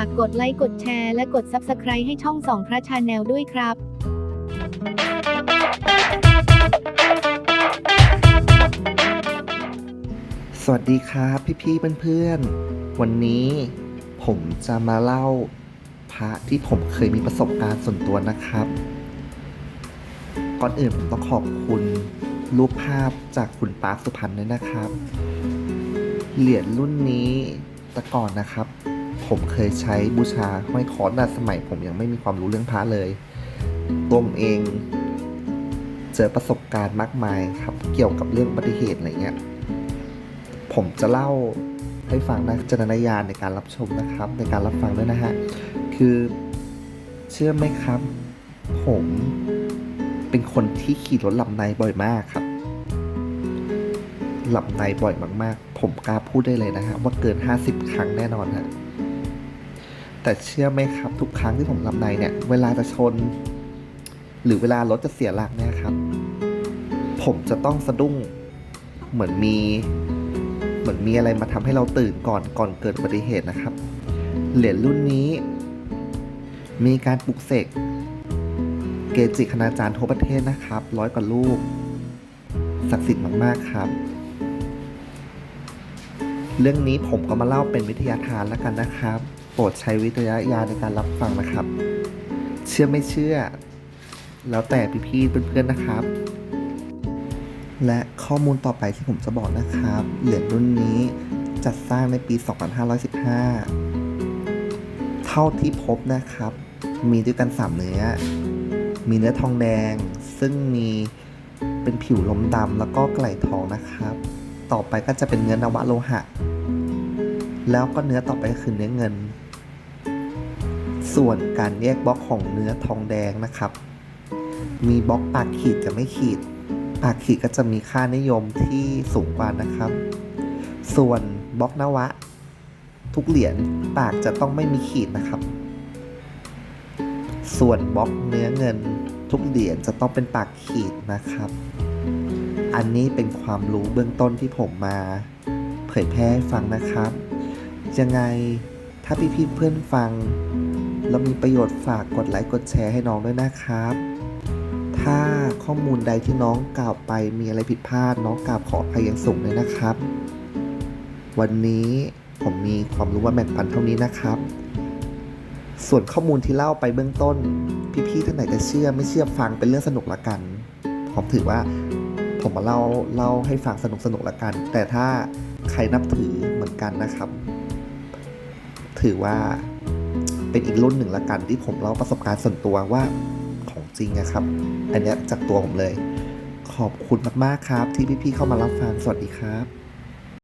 ากกดไลค์กดแชร์และกด Subscribe ให้ช่องสองพระชาแนลด้วยครับสวัสดีครับพี่ๆเพื่อนๆ วันนี้ผมจะมาเล่าพระที่ผมเคยมีประสบการณ์ส่วนตัวนะครับ ก่อนอื่นผมต้องขอบคุณรูปภาพจากคุณปาร์คสุพรรณด้วยนะครับ เหรียญรุ่นนี้แต่ก่อนนะครับ ผมเคยใช้บูชาห้อยคอนะสมัย ผมยังไม่มีความรู้เรื่องพระเลย ตัวผมเอง เจอประสบการณ์มากมายครับ เกี่ยวกับเรื่องอุบัติเหตุอะไรเงี้ย ผมจะเล่าให้ฟังนะจารณญาณในการรับชมนะครับ ในการรับฟังด้วยนะฮะ คือเชื่อไหมครับ ผมเป็นคนที่ขี่รถหลับในบ่อยมากครับ หลับในบ่อยมาก ๆ ผมกล้าพูดได้เลยนะฮะว่าเกิน 50 ครั้งแน่นอนฮะ แต่เชื่อไหมครับทุกครั้งที่ผมหลับในเนี่ย เวลาจะชน หรือเวลารถจะเสียหลักเนี่ยครับ ผมจะต้องสะดุ้ง เหมือนมี เหมือนมีอะไรมาทำให้เราตื่นก่อนก่อนเกิดอุบัติเหตุนะครับ เหรียญรุ่นนี้ มีการปลุกเสกเกจิคณาจารย์ทั่วประเทศนะครับ ร้อยกว่าลูกศักดิ์สิทธิ์มาก ๆ ครับ เรื่องนี้ผมก็มาเล่าเป็นวิทยาทานแล้วกันนะครับ โปรดใช้วิทยาญาณในการรับฟังนะครับ เชื่อไม่เชื่อ แล้วแต่พี่ๆเพื่อนๆนะครับ และข้อมูลต่อไปที่ผมจะบอกนะครับ เหรียญรุ่นนี้จัดสร้างในปี 2515 เท่าที่พบนะครับ มีด้วยกัน 3 เนื้อ มีเนื้อทองแดง ซึ่งมีเป็นผิวล้มดำแล้วก็ไกล่ทองนะครับ ต่อไปก็จะเป็นเนื้อนวะโลหะ แล้วก็เนื้อต่อไปก็คือเนื้อเงิน ส่วนการแยกบล็อกของเนื้อทองแดงนะครับ มีบล็อกปากขีดกับไม่ขีด ปากขีดก็จะมีค่านิยมที่สูงกว่านะครับ ส่วนบล็อกนวะ ทุกเหรียญปากจะต้องไม่มีขีดนะครับ ส่วนบล็อกเนื้อเงิน ทุกเหรียญจะต้องเป็นปากขีดนะครับ อันนี้เป็นความรู้เบื้องต้นที่ผมมา เผยแพร่ให้ฟังนะครับ ยังไงถ้าพี่ๆเพื่อนฟัง แล้วมีประโยชน์ฝากกดไลค์กดแชร์ให้น้องด้วยนะครับ ถ้าข้อมูลใดที่น้องกล่าวไปมีอะไรผิดพลาด น้องกราบขออภัยอย่างสูงเลยนะครับ วันนี้ผมมีความรู้ว่าแบ่งปันเท่านี้นะครับ ส่วนข้อมูลที่เล่าไปเบื้องต้น พี่ๆท่านไหนจะเชื่อไม่เชื่อฟังเป็นเรื่องสนุกละกัน ผมถือว่าผมมาเล่าเล่าให้ฟังสนุกสนุกละกัน แต่ถ้าใครนับถือเหมือนกันนะครับ ถือว่า เป็นอีกรุ่นหนึ่งละกันที่ผมเล่าประสบการณ์ส่วนตัวว่าของจริงนะครับ อันนี้จากตัวผมเลย ขอบคุณมากๆครับ ที่พี่ๆเข้ามารับฟังสวัสดีครับ